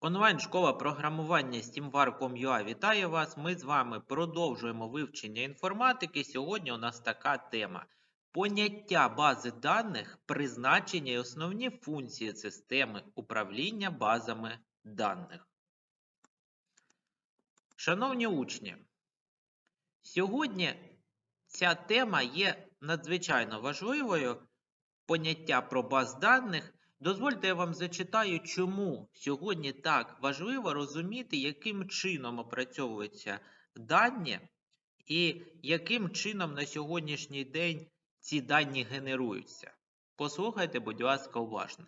Онлайн-школа програмування SteamVar.com.ua вітає вас. Ми з вами продовжуємо вивчення інформатики. Сьогодні у нас така тема: поняття бази даних, призначення і основні функції системи управління базами даних. Шановні учні, сьогодні ця тема є надзвичайно важливою. Поняття про баз даних. Дозвольте я вам зачитаю, чому сьогодні так важливо розуміти, яким чином опрацьовуються дані і яким чином на сьогоднішній день ці дані генеруються. Послухайте, будь ласка, уважно.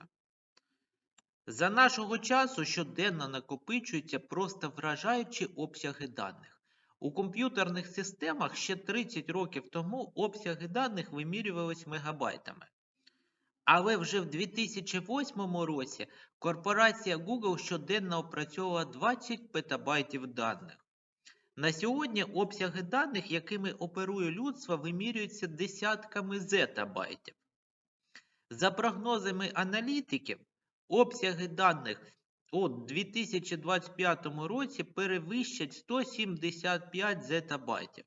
За нашого часу щоденно накопичуються просто вражаючі обсяги даних. У комп'ютерних системах ще 30 років тому обсяги даних вимірювались мегабайтами. Але вже в 2008 році корпорація Google щоденно опрацьовувала 20 петабайтів даних. На сьогодні обсяги даних, якими оперує людство, вимірюються десятками зетабайтів. За прогнозами аналітиків, обсяги даних у 2025 році перевищать 175 зетабайтів.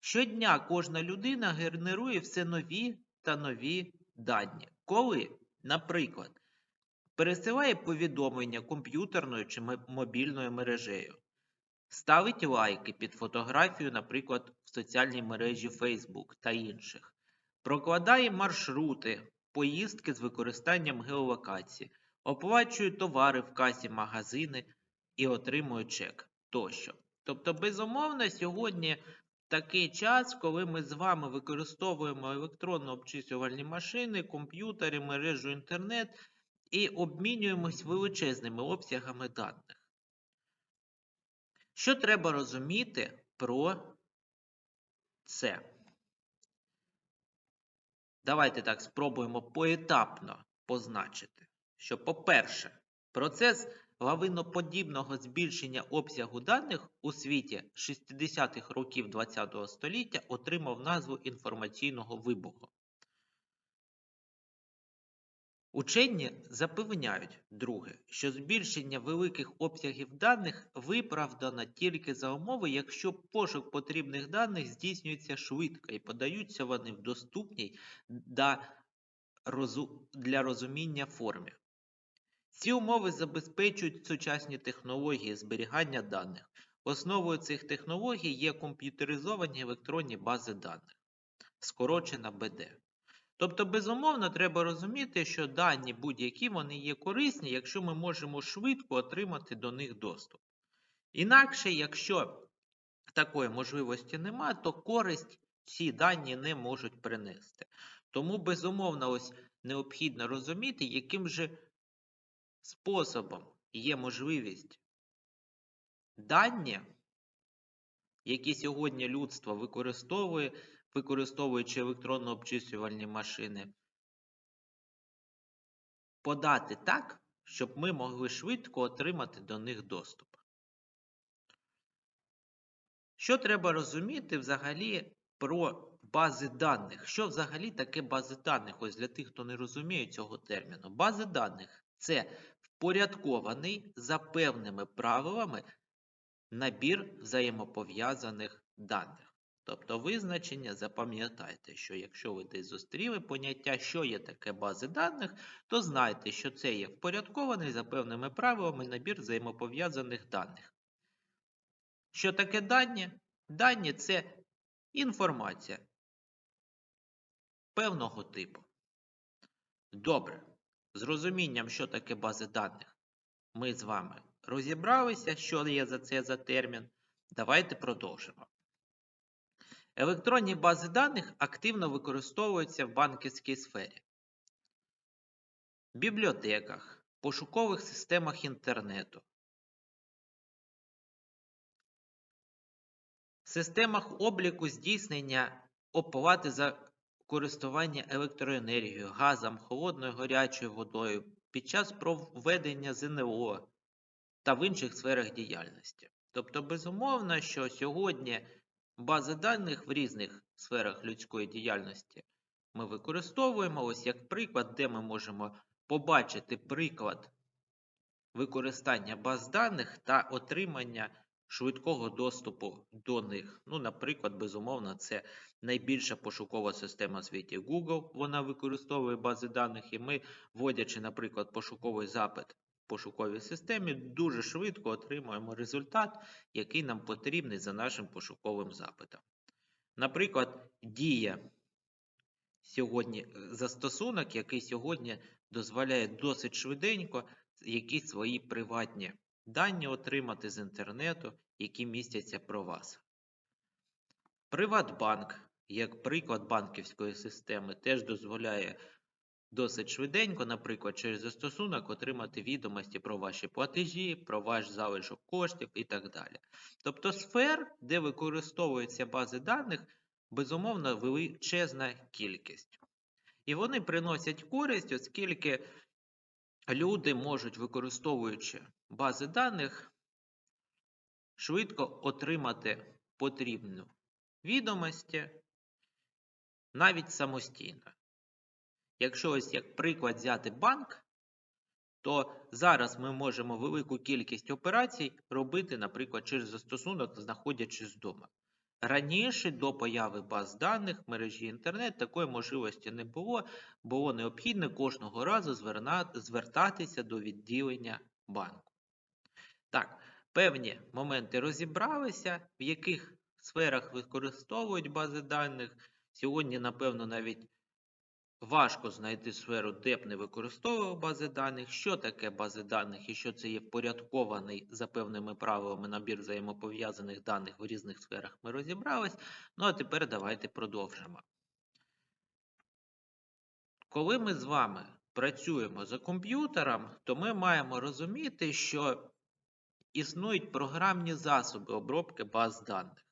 Щодня кожна людина генерує все нові та нові дані. Коли, наприклад, пересилає повідомлення комп'ютерною чи мобільною мережею, ставить лайки під фотографію, наприклад, в соціальній мережі Facebook та інших, прокладає маршрути, поїздки з використанням геолокації, оплачує товари в касі магазини і отримує чек тощо. Тобто, безумовно, сьогодні такий час, коли ми з вами використовуємо електронно обчислювальні машини, комп'ютери, мережу інтернет і обмінюємось величезними обсягами даних. Що треба розуміти про це? Давайте так спробуємо поетапно позначити, що, по-перше, процес лавиноподібного збільшення обсягу даних у світі 60-х років ХХ століття отримав назву інформаційного вибуху. Учені запевняють, друге, що збільшення великих обсягів даних виправдано тільки за умови, якщо пошук потрібних даних здійснюється швидко і подаються вони в доступній для розуміння формі. Ці умови забезпечують сучасні технології зберігання даних. Основою цих технологій є комп'ютеризовані електронні бази даних, скорочена БД. Тобто, безумовно, треба розуміти, що дані будь-які вони є корисні, якщо ми можемо швидко отримати до них доступ. Інакше, якщо такої можливості немає, то користь ці дані не можуть принести. Тому, безумовно, ось необхідно розуміти, яким же способом є можливість дані, які сьогодні людство використовує, використовуючи електронно обчислювальні машини, подати так, щоб ми могли швидко отримати до них доступ. Що треба розуміти взагалі про бази даних? Що взагалі таке бази даних? Ось для тих, хто не розуміє цього терміну. Бази даних це впорядкований за певними правилами набір взаємопов'язаних даних. Тобто визначення, запам'ятайте, що якщо ви десь зустріли поняття, що є таке бази даних, то знайте, що це є впорядкований за певними правилами набір взаємопов'язаних даних. Що таке дані? Дані це інформація певного типу. Добре. З розумінням, що таке бази даних, ми з вами розібралися, що є за це за термін. Давайте продовжимо. Електронні бази даних активно використовуються в банківській сфері, бібліотеках, пошукових системах інтернету, системах обліку здійснення оплати за користування електроенергією, газом, холодною гарячою водою під час проведення ЗНО та в інших сферах діяльності. Тобто, безумовно, що сьогодні бази даних в різних сферах людської діяльності ми використовуємо ось як приклад, де ми можемо побачити приклад використання баз даних та отримання швидкого доступу до них. Ну, наприклад, безумовно, це найбільша пошукова система в світі Google. Вона використовує бази даних, і ми, вводячи, наприклад, пошуковий запит в пошуковій системі, дуже швидко отримуємо результат, який нам потрібний за нашим пошуковим запитом. Наприклад, дія сьогодні застосунок, який сьогодні дозволяє досить швиденько якісь свої приватні дані отримати з інтернету, які містяться про вас. Приватбанк, як приклад банківської системи, теж дозволяє досить швиденько, наприклад, через застосунок отримати відомості про ваші платежі, про ваш залишок коштів і так далі. Тобто сфер, де використовуються бази даних, безумовно, величезна кількість. І вони приносять користь, оскільки люди можуть, використовуючи бази даних, швидко отримати потрібну відомості навіть самостійно. Якщо ось як приклад взяти банк, то зараз ми можемо велику кількість операцій робити, наприклад, через застосунок, знаходячись вдома. Раніше до появи баз даних в мережі інтернет такої можливості не було, було необхідно кожного разу звертатися до відділення банку. Так, певні моменти розібралися, в яких сферах використовують бази даних. Сьогодні, напевно, навіть важко знайти сферу, де б не використовував бази даних, що таке бази даних і що це є впорядкований за певними правилами набір взаємопов'язаних даних в різних сферах ми розібрались. Ну а тепер давайте продовжимо. Коли ми з вами працюємо за комп'ютером, то ми маємо розуміти, що існують програмні засоби обробки баз даних.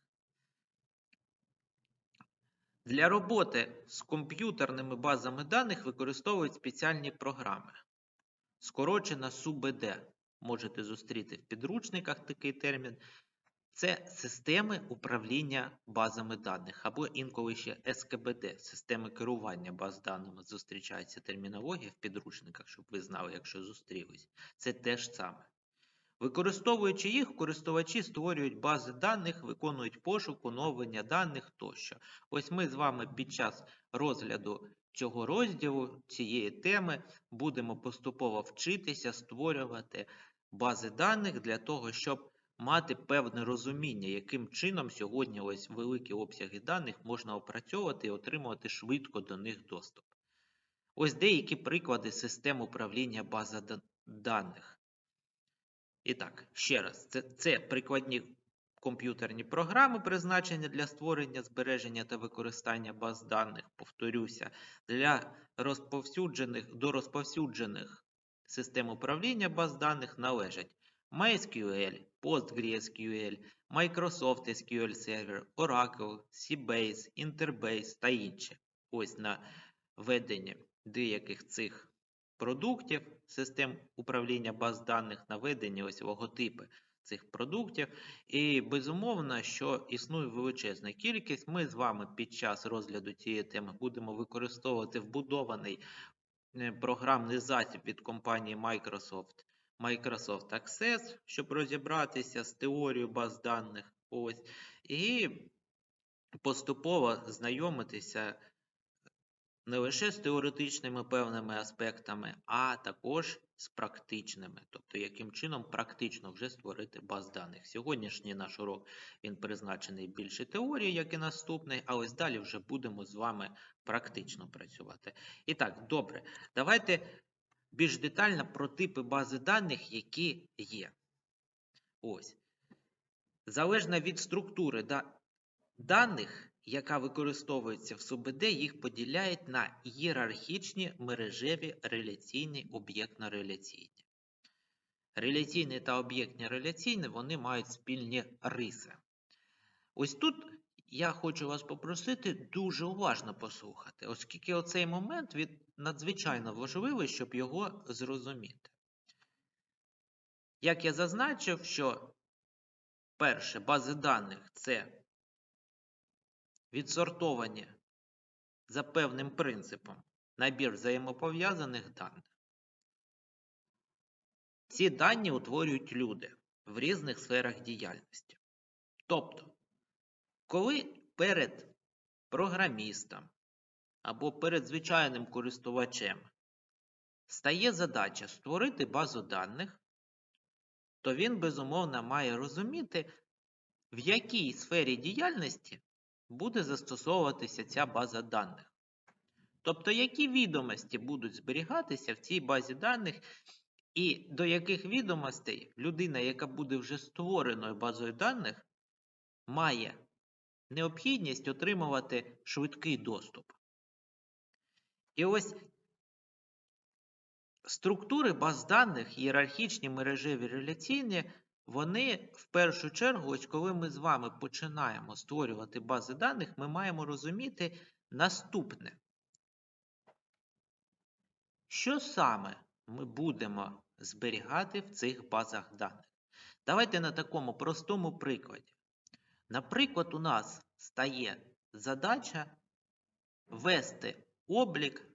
Для роботи з комп'ютерними базами даних використовують спеціальні програми. Скорочена СУБД. Можете зустріти в підручниках такий термін. Це системи управління базами даних, або інколи ще СКБД, системи керування баз даними. Зустрічається термінологія в підручниках, щоб ви знали, якщо зустрілись. Це те ж саме. Використовуючи їх, користувачі створюють бази даних, виконують пошук, оновлення даних тощо. Ось ми з вами під час розгляду цього розділу, цієї теми, будемо поступово вчитися створювати бази даних для того, щоб мати певне розуміння, яким чином сьогодні ось великі обсяги даних можна опрацьовувати і отримувати швидко до них доступ. Ось деякі приклади систем управління бази даних. І так, ще раз, це, це прикладні комп'ютерні програми, призначені для створення, збереження та використання баз даних, повторюся, для розповсюджених до розповсюджених систем управління баз даних належать MySQL, PostgreSQL, Microsoft SQL Server, Oracle, Sybase, Interbase та інші. Ось на ведення деяких цих продуктів, систем управління баз даних, наведені ось логотипи цих продуктів. І безумовно, що існує величезна кількість. Ми з вами під час розгляду цієї теми будемо використовувати вбудований е, програмний засіб від компанії Microsoft. Microsoft Access, щоб розібратися з теорією баз даних. Ось, І поступово знайомитися не лише з теоретичними певними аспектами, а також з практичними, тобто яким чином практично вже створити баз даних. Сьогоднішній наш урок він призначений більше теорії, як і наступний, а ось далі вже будемо з вами практично працювати. І так, добре, давайте більш детально про типи бази даних, які є. Ось. Залежно від структури даних яка використовується в СУБД, їх поділяють на ієрархічні мережеві реляційні об'єктно-реляційні. Реляційні та об'єктні реляційні вони мають спільні риси. Ось тут я хочу вас попросити дуже уважно послухати, оскільки оцей момент він надзвичайно важливий, щоб його зрозуміти. Як я зазначив, що перше бази даних це відсортовані за певним принципом набір взаємопов'язаних даних. ці дані утворюють люди в різних сферах діяльності. Тобто, коли перед програмістом або перед звичайним користувачем стає задача створити базу даних, то він безумовно має розуміти, в якій сфері діяльності буде застосовуватися ця база даних. Тобто, які відомості будуть зберігатися в цій базі даних, і до яких відомостей людина, яка буде вже створеною базою даних, має необхідність отримувати швидкий доступ. І ось структури баз даних, ієрархічні, мережеві, реляційні, вони в першу чергу, ось коли ми з вами починаємо створювати бази даних, ми маємо розуміти наступне. Що саме ми будемо зберігати в цих базах даних? Давайте на такому простому прикладі. Наприклад, у нас стає задача вести облік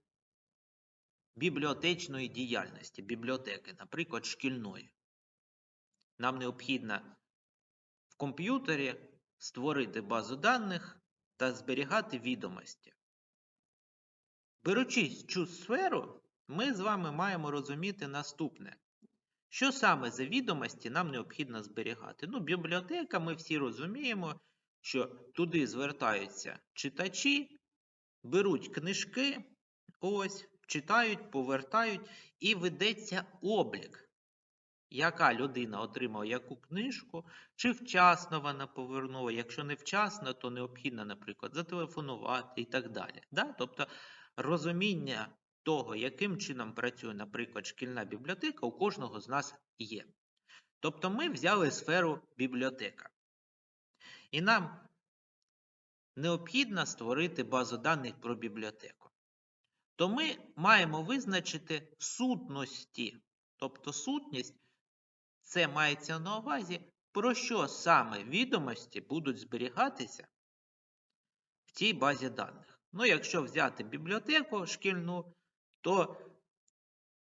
бібліотечної діяльності, бібліотеки, наприклад, шкільної. Нам необхідно в комп'ютері створити базу даних та зберігати відомості. Беручи цю сферу, ми з вами маємо розуміти наступне. Що саме за відомості нам необхідно зберігати? Ну, бібліотека, ми всі розуміємо, що туди звертаються читачі, беруть книжки, ось, читають, повертають, і ведеться облік, яка людина отримала яку книжку, чи вчасно вона повернула. Якщо не вчасно, то необхідно, наприклад, зателефонувати і так далі. Да? Тобто розуміння того, яким чином працює, наприклад, шкільна бібліотека, у кожного з нас є. Тобто ми взяли сферу бібліотека. І нам необхідно створити базу даних про бібліотеку. То ми маємо визначити сутності. Тобто сутність це мається на увазі, про що саме відомості будуть зберігатися в цій базі даних. Ну, якщо взяти бібліотеку шкільну, то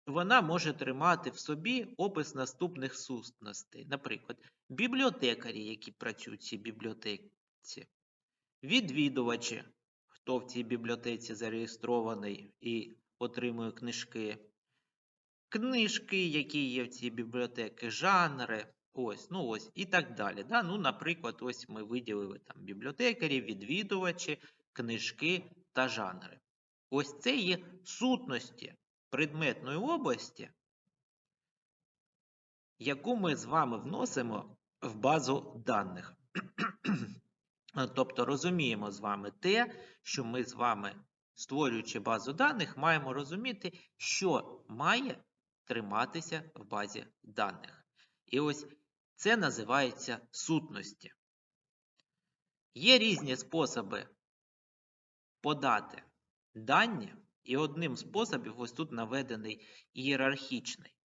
вона може тримати в собі опис наступних сутностей. Наприклад, бібліотекарі, які працюють в цій бібліотеці, відвідувачі, хто в цій бібліотеці зареєстрований і отримує книжки, книжки, які є в цій бібліотеці, жанри, ось, ну ось, і так далі. Да? Ну, Наприклад, ось ми виділили там бібліотекарі, відвідувачі, книжки та жанри. Ось це є сутності предметної області, яку ми з вами вносимо в базу даних. Тобто розуміємо з вами те, що ми з вами, створюючи базу даних, маємо розуміти, що має триматися в базі даних. І ось це називається сутності. Є різні способи подати дані, і одним з способів ось тут наведений ієрархічний.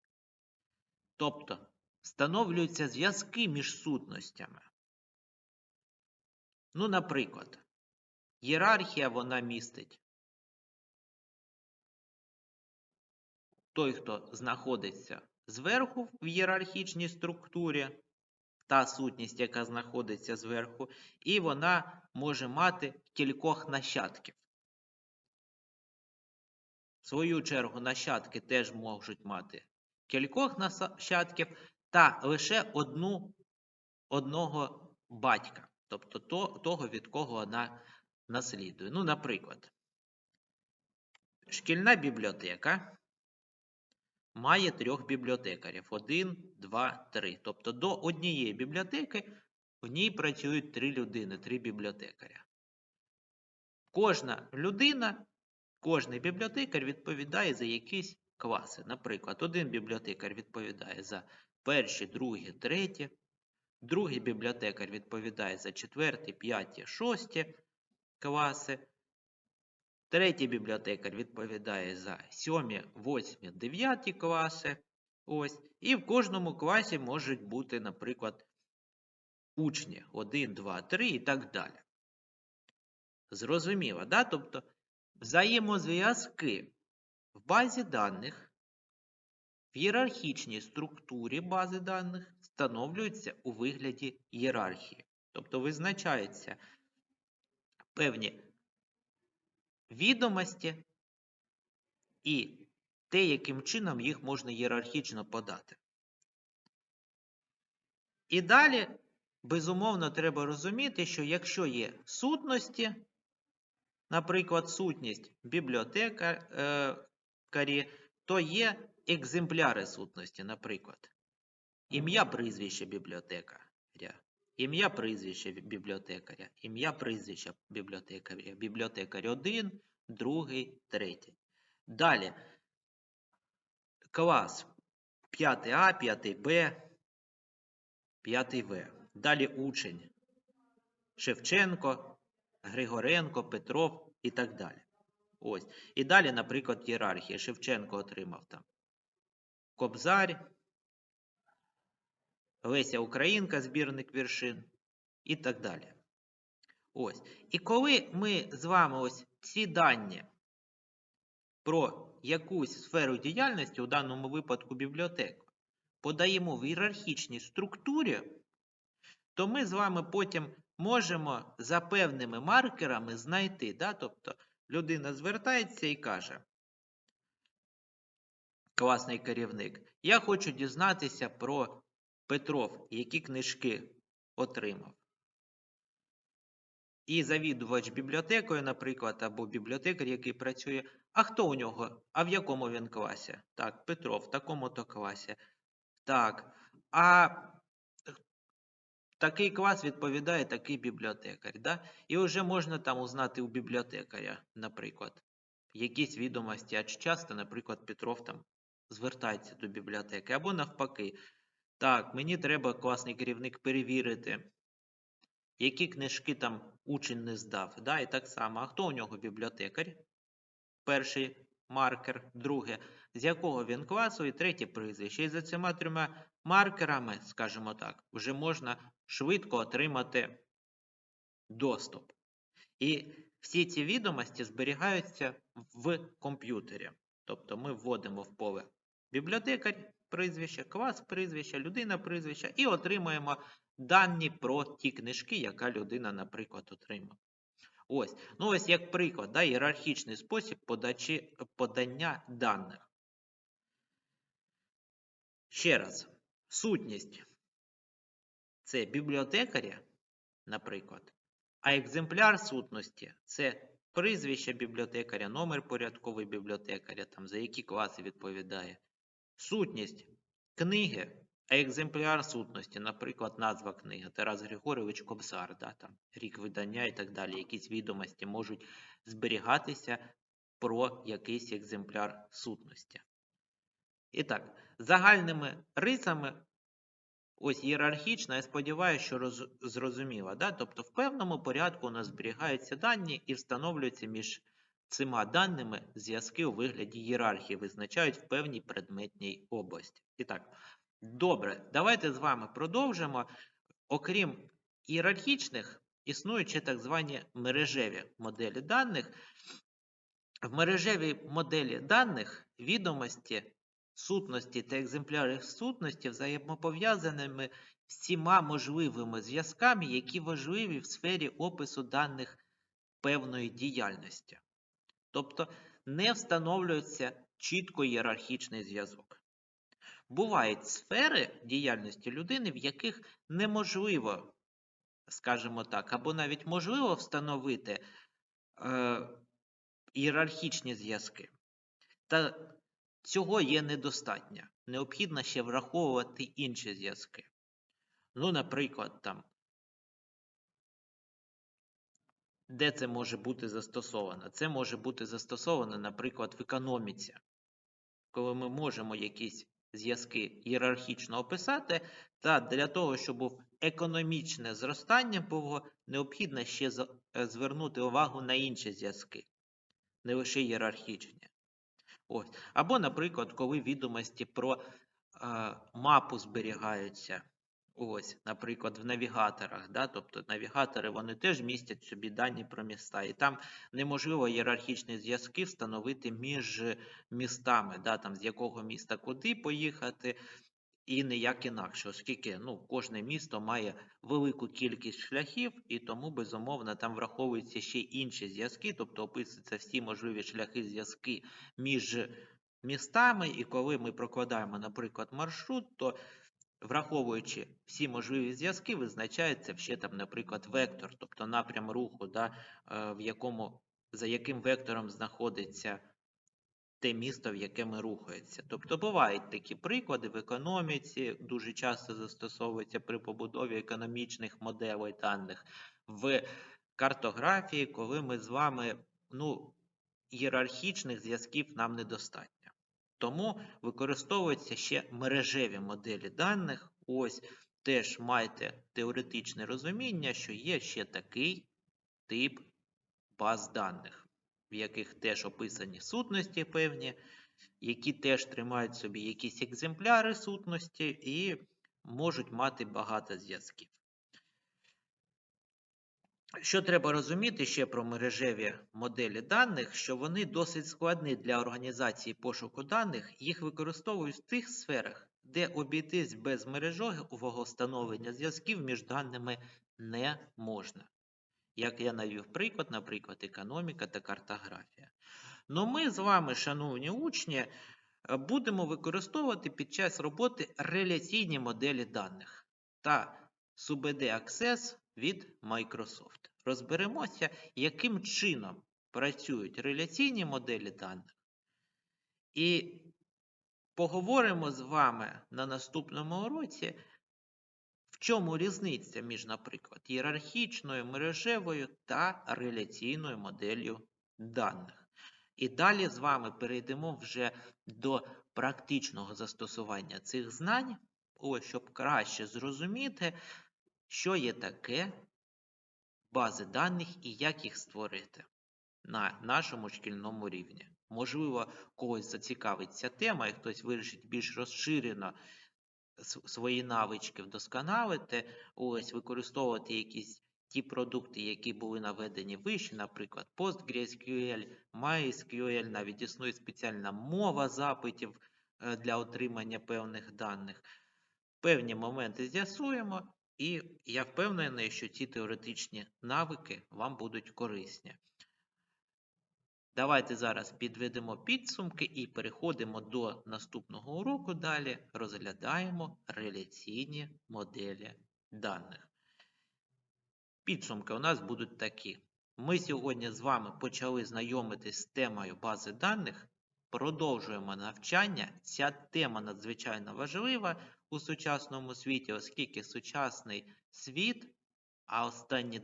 Тобто встановлюються зв'язки між сутностями. Ну, наприклад, ієрархія вона містить той, хто знаходиться зверху в ієрархічній структурі, та сутність, яка знаходиться зверху, і вона може мати кількох нащадків. В свою чергу, нащадки теж можуть мати кількох нащадків та лише одну, одного батька, тобто того, від кого вона наслідує. Ну, наприклад, шкільна бібліотека має трьох бібліотекарів: один, два, три. Тобто до однієї бібліотеки в ній працюють три людини, три бібліотекаря. Кожна людина Кожний бібліотекар відповідає за якісь класи. Наприклад, один бібліотекар відповідає за перші, другі, треті, другий бібліотекар відповідає за четверті, п'яті, шості класи. Третій бібліотекар відповідає за сьомі, восьмі, дев'яті класи. Ось. І в кожному класі можуть бути, наприклад, учні 1, 2, 3 і так далі. Зрозуміло, да? Тобто Взаємозв'язки в базі даних, в ієрархічній структурі бази даних встановлюються у вигляді ієрархії. Тобто визначаються певні відомості і те, яким чином їх можна ієрархічно подати. І далі, безумовно, треба розуміти, що якщо є сутності, наприклад, сутність бібліотекарі, то є екземпляри сутності, наприклад. Ім'я прізвище бібліотекаря, ім'я прізвище бібліотекаря, ім'я прізвище бібліотекаря, бібліотекар 1, другий, третій. Далі клас 5А, 5Б, 5В. Далі учень Шевченко, Григоренко, Петров і так далі. Ось. І далі, наприклад, ієрархія. Шевченко отримав там Кобзар, Леся Українка, збірник віршин і так далі. Ось. І коли ми з вами ось ці дані про якусь сферу діяльності, у даному випадку бібліотеку, подаємо в ієрархічній структурі, то ми з вами потім можемо за певними маркерами знайти. Да? Тобто людина звертається і каже, класний керівник, я хочу дізнатися про Петров, які книжки отримав. І завідувач бібліотекою, наприклад, або бібліотекар, який працює, а хто у нього? А в якому він класі? Так, Петров, в такому-то класі. Так. А такий клас відповідає такий бібліотекар. Да? І вже можна там узнати у бібліотекаря, наприклад, якісь відомості. А часто, наприклад, Петров там звертається до бібліотеки. Або навпаки. Так, мені треба класний керівник перевірити, які книжки там учень не здав. Да? І так само, а хто у нього бібліотекар? Перший маркер, друге, з якого він класу, і третє прізвище. І за цими трьома маркерами, скажімо так, вже можна швидко отримати доступ. І всі ці відомості зберігаються в комп'ютері. Тобто ми вводимо в поле бібліотекар прізвище, клас прізвища, людина прізвища і отримуємо дані про ті книжки, яка людина, наприклад, отримала. Ось, ну ось як приклад, да, ієрархічний спосіб подачі, подання даних. Ще раз, сутність це бібліотекаря, наприклад, а екземпляр сутності це прізвище бібліотекаря, номер порядковий бібліотекаря, там, за які класи відповідає. Сутність книги екземпляр сутності, наприклад, назва книги Тарас Григорович Кобзар, да, там, рік видання і так далі, якісь відомості можуть зберігатися про якийсь екземпляр сутності. І так, загальними рисами, ось ієрархічно, я сподіваюся, що роз, зрозуміло. Да? Тобто, в певному порядку у нас зберігаються дані і встановлюються між цими даними зв'язки у вигляді ієрархії, визначають в певній предметній області. І так, Добре, давайте з вами продовжимо. Окрім ієрархічних, існують ще так звані мережеві моделі даних. В мережевій моделі даних відомості сутності та екземпляри сутності взаємопов'язаними всіма можливими зв'язками, які важливі в сфері опису даних певної діяльності. Тобто не встановлюється чітко ієрархічний зв'язок. Бувають сфери діяльності людини, в яких неможливо, скажімо так, або навіть можливо встановити е, ієрархічні зв'язки. Та цього є недостатньо. Необхідно ще враховувати інші зв'язки. Ну, наприклад, там, де це може бути застосовано? Це може бути застосовано, наприклад, в економіці, коли ми можемо якісь зв'язки ієрархічно описати, та для того, щоб економічне зростання було, необхідно ще е, звернути увагу на інші зв'язки, не лише ієрархічні. Ось. Або, наприклад, коли відомості про е, мапу зберігаються. Ось, наприклад, в навігаторах, да, тобто навігатори вони теж містять собі дані про міста, і там неможливо ієрархічні зв'язки встановити між містами, да, там з якого міста куди поїхати, і ніяк інакше, оскільки ну, кожне місто має велику кількість шляхів, і тому, безумовно, там враховуються ще інші зв'язки, тобто описуються всі можливі шляхи зв'язки між містами, і коли ми прокладаємо, наприклад, маршрут, то враховуючи всі можливі зв'язки, визначається ще там, наприклад, вектор, тобто напрям руху, да, е, в якому, за яким вектором знаходиться те місто, в яке ми рухається. Тобто бувають такі приклади в економіці, дуже часто застосовуються при побудові економічних моделей даних, в картографії, коли ми з вами, ну, ієрархічних зв'язків нам недостатньо. Тому використовуються ще мережеві моделі даних. Ось теж майте теоретичне розуміння, що є ще такий тип баз даних, в яких теж описані сутності певні, які теж тримають собі якісь екземпляри сутності і можуть мати багато зв'язків. Що треба розуміти ще про мережеві моделі даних, що вони досить складні для організації пошуку даних, їх використовують в тих сферах, де обійтись без мережевого встановлення зв'язків між даними не можна. Як я навів приклад, наприклад, економіка та картографія. Ну ми з вами, шановні учні, будемо використовувати під час роботи реляційні моделі даних та Access від Microsoft. Розберемося, яким чином працюють реляційні моделі даних. І поговоримо з вами на наступному уроці, в чому різниця між, наприклад, ієрархічною мережевою та реляційною моделлю даних. І далі з вами перейдемо вже до практичного застосування цих знань, ось, щоб краще зрозуміти, що є таке бази даних і як їх створити на нашому шкільному рівні. Можливо, когось зацікавить ця тема, і хтось вирішить більш розширено свої навички вдосконалити, ось використовувати якісь ті продукти, які були наведені вище, наприклад, PostgreSQL, MySQL, навіть існує спеціальна мова запитів е, для отримання певних даних. Певні моменти з'ясуємо, і я впевнений, що ці теоретичні навики вам будуть корисні. Давайте зараз підведемо підсумки і переходимо до наступного уроку. Далі розглядаємо реляційні моделі даних. Підсумки у нас будуть такі. Ми сьогодні з вами почали знайомитись з темою бази даних. Продовжуємо навчання. Ця тема надзвичайно важлива у сучасному світі, оскільки сучасний світ, а останній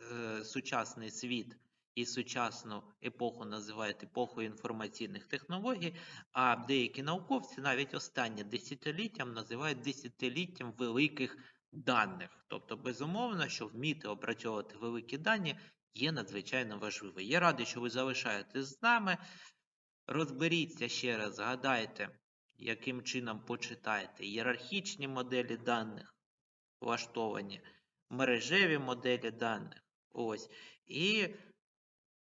е, сучасний світ і сучасну епоху називають епохою інформаційних технологій, а деякі науковці навіть останнє десятиліттям називають десятиліттям великих даних. Тобто, безумовно, що вміти опрацьовувати великі дані є надзвичайно важливо. Я радий, що ви залишаєтесь з нами. Розберіться ще раз, згадайте, яким чином почитаєте ієрархічні моделі даних, влаштовані, мережеві моделі даних. Ось. І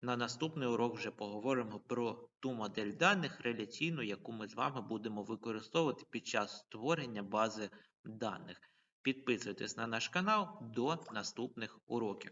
на наступний урок вже поговоримо про ту модель даних реляційну, яку ми з вами будемо використовувати під час створення бази даних. Підписуйтесь на наш канал до наступних уроків.